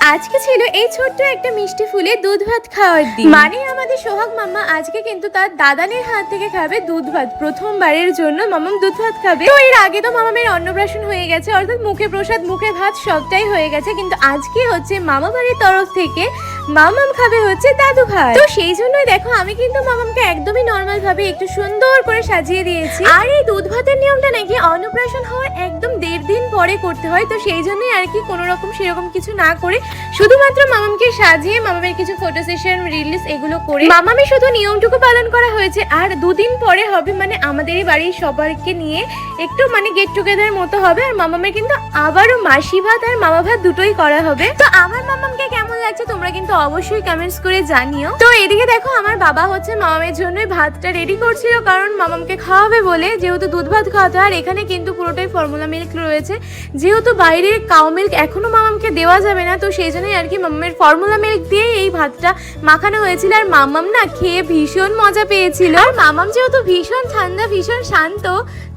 আজকে ছিল এই ছোট্ট একটা মিষ্টি ফুলে দুধ ভাত খাওয়ার দিন। মানে আমাদের সোহাগ মাম্মা আজকে কিন্তু তার দাদানের হাত থেকে খাবে দুধ ভাত প্রথমবারের জন্য মামাম দুধ ভাত খাবে। তো এর আগে তো মামামের অন্নপ্রাশন হয়ে গেছে, অর্থাৎ মুখে প্রসাদ, মুখে ভাত সবটাই হয়ে গেছে। কিন্তু আজকে হচ্ছে মামা বাড়ির তরফ থেকে মামাম খাবে হচ্ছে দাদু ভাই। তো সেই জন্যই দেখো, আমি কিন্তু মামামকে একদমই নরমাল ভাবে একটু সুন্দর করে সাজিয়ে দিয়েছি। আর এই দুধ ভাতের নিয়মটা নাকি অন্নপ্রাশন হওয়ার একদম দেড় দিন পরে করতে হয়, তো সেই জন্যই আর কি কোনো রকম সেরকম কিছু না করে শুধুমাত্র মামামকে সাজিয়ে, মামামের কিছু ফটো সেশন রিলিজ এগুলো করে মামামে শুধু নিয়মটুকু পালন করা হয়েছে। আর দুদিন পরে হবে মানে আমাদের এই বাড়ির সবাইকে নিয়ে একটু মানে গেট টুগেদার মতো হবে। আর মামামের কিন্তু আবারও মাসি ভাত আর মামা ভাত দুটোই করা হবে। তো আমার মামামকে কেমন লাগছে তোমরা কিন্তু অবশ্যই কমেন্টস করে জানিও। তো এদিকে দেখো আমার বাবা হচ্ছে মামামের জন্য ভাতটা রেডি করছিল কারণ মামামকে খাওয়াবে বলে। যেহেতু দুধ ভাত খাওয়াতে আর এখানে কিন্তু পুরোটাই ফর্মুলা মিল্ক রয়েছে। যেহেতু বাইরের কাউ মিল্ক এখনও মামামকে দেওয়া যাবে না, তো সেই জন্যই আর কি মাম্মের ফর্মুলা মিল্ক দিয়ে এই ভাতটা মাখানো হয়েছিল। আর মামাম না খেয়ে ভীষণ মজা পেয়েছিল। আর মামাম যেহেতু ভীষণ ঠান্ডা, ভীষণ শান্ত,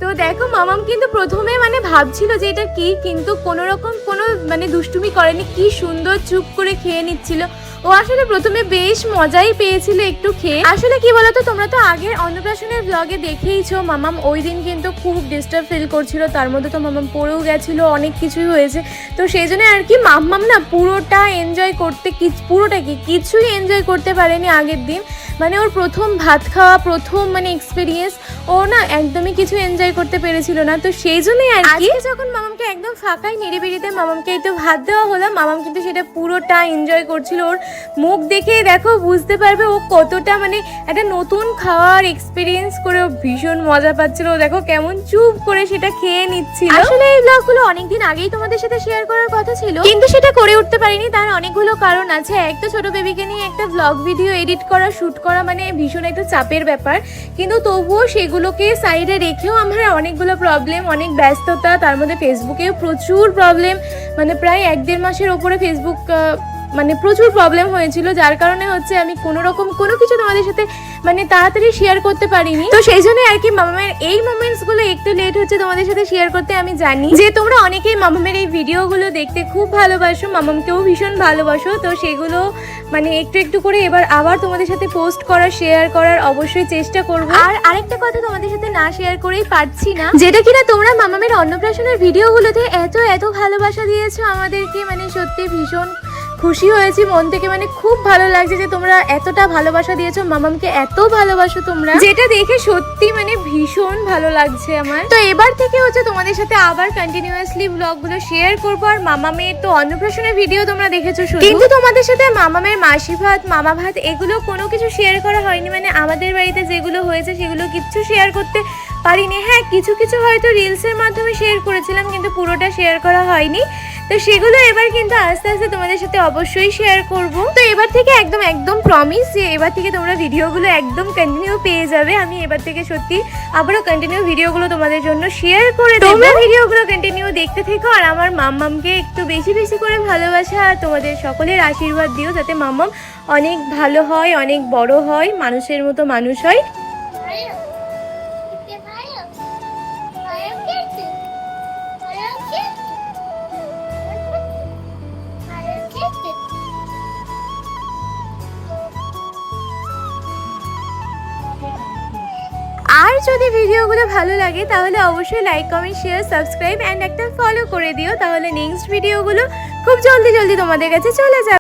তো দেখো মামাম কিন্তু প্রথমে মানে ভাবছিল যে এটা কি, কিন্তু কোনো রকম কোনো মানে দুষ্টুমি করেনি। কি সুন্দর চুপ করে খেয়ে নিচ্ছিল। ও আসলে প্রথমে বেশ মজাই পেয়েছিল একটু খেয়ে। আসলে কি বলতো, তোমরা তো আগের অন্নপ্রাশনের ব্লগে দেখেইছো, মামাম ওই দিন কিন্তু খুব ডিস্টার্ব ফিল করছিল, তার মধ্যে তো মামাম পড়েও গেছিল, অনেক কিছুই হয়েছে। তো সেই জন্য আর কি মাম্মাম না পুরোটা এনজয় করতে পুরোটা কি, কিছুই এনজয় করতে পারেনি আগের দিন। মানে ওর প্রথম ভাত খাওয়া, প্রথম মানে এক্সপিরিয়েন্স ও না একদমই কিছু এনজয় করতে পেরেছিল না। তো সেই জন্যই আর কি যখন মামামকে একদম ফাঁকাই নিরিবিলিতে মামামকে এই তো ভাত দেওয়া হলো, মামাম কিন্তু সেটা পুরোটা এনজয় করছিল। ওর মুখ দেখে দেখো বুঝতে পারবে ও কতটা মানে একটা নতুন খাওয়ার এক্সপিরিয়েন্স করে ও ভীষণ মজা পাচ্ছিল। ও দেখো কেমন চুপ করে সেটা খেয়ে নিচ্ছিল। আসলে এই ব্লগগুলো অনেকদিন আগেই তোমাদের সাথে শেয়ার করার কথা ছিল। কিন্তু সেটা করে উঠতে পারিনি তার অনেকগুলো কারণ আছে। এক তো ছোট বেবিকে নিয়ে একটা ব্লগ ভিডিও এডিট করা শুট করা মানে ভীষণ একটা চাপের ব্যাপার। কিন্তু তবুও সেগুলোকে সাইডে রেখেও আমার অনেকগুলো প্রবলেম অনেক ব্যস্ততা তার মধ্যে ফেসবুকেও প্রচুর প্রবলেম মানে প্রায় এক দেড় মাসের ওপরে ফেসবুক মানে প্রচুর প্রবলেম হয়েছিল, যার কারণে হচ্ছে আমি কোনো রকম কোনো কিছু তোমাদের সাথে মানে তাড়াতাড়ি শেয়ার করতে পারিনি। তো সেই জন্য আর কি মামামের এই মোমেন্টসগুলো একটু লেট হচ্ছে তোমাদের সাথে শেয়ার করতে আমি জানি। যে তোমরা অনেকেই মামামের এই ভিডিওগুলো দেখতে খুব ভালোবাসো, মামামকেও ভীষণ ভালোবাসো, তো সেগুলো মানে একটু একটু করে এবার আবার তোমাদের সাথে পোস্ট করা শেয়ার করার অবশ্যই চেষ্টা করব। আর আরেকটা কথা তোমাদের সাথে না শেয়ার করেই পারছি না, যেটা কিনা তোমরা মামামের অন্নপ্রাশনের ভিডিওগুলোতে এত এত ভালোবাসা দিয়েছ আমাদেরকে মানে সত্যি ভীষণ খুশি হয়েছি মন থেকে মানে খুব ভালো লাগছে যে তোমরা এতটা ভালোবাসা দিয়েছ মামামকে এত ভালোবাসো তোমরা। যেটা দেখে সত্যি মানে ভীষণ ভালো লাগছে আমার। তো এবার থেকে হচ্ছে তোমাদের সাথে আবার কন্টিনিউয়াসলি ব্লগগুলো শেয়ার করব আর মামামের তো অন্নপ্রাশনের ভিডিও তোমরা দেখেছ শুধু। কিন্তু তোমাদের সাথে মামামের মাসি ভাত মামা ভাত এগুলো কোনো কিছু শেয়ার করা হয়নি। মানে আমাদের বাড়িতে যেগুলো হয়েছে সেগুলো কিচ্ছু শেয়ার করতে পারিনি। হ্যাঁ কিছু কিছু হয়তো রিলসের মাধ্যমে শেয়ার করেছিলাম কিন্তু পুরোটা শেয়ার করা হয়নি। তো সেগুলো এবার কিন্তু আস্তে আস্তে তোমাদের সাথে অবশ্যই শেয়ার করব। তো এবার থেকে একদম একদম প্রমিস যে এবার থেকে তোমরা ভিডিওগুলো একদম কন্টিনিউ পেয়ে যাবে। আমি এবার থেকে সত্যি আবারও কন্টিনিউ ভিডিওগুলো তোমাদের জন্য শেয়ার করে তোমরা ভিডিওগুলো কন্টিনিউ দেখতে থেকো আর আমার মাম্মামকে একটু বেশি বেশি করে ভালোবাসা আর তোমাদের সকলের আশীর্বাদ দিও যাতে মাম্মাম অনেক ভালো হয় অনেক বড় হয় মানুষের মতো মানুষ হয়। যদি ভিডিওগুলো ভালো লাগে, তাহলে অবশ্যই like comment share subscribe and একটা ফলো করে দিও। তাহলে নেক্সট ভিডিওগুলো খুব জলদি জলদি তোমাদের কাছে চলে যাবে।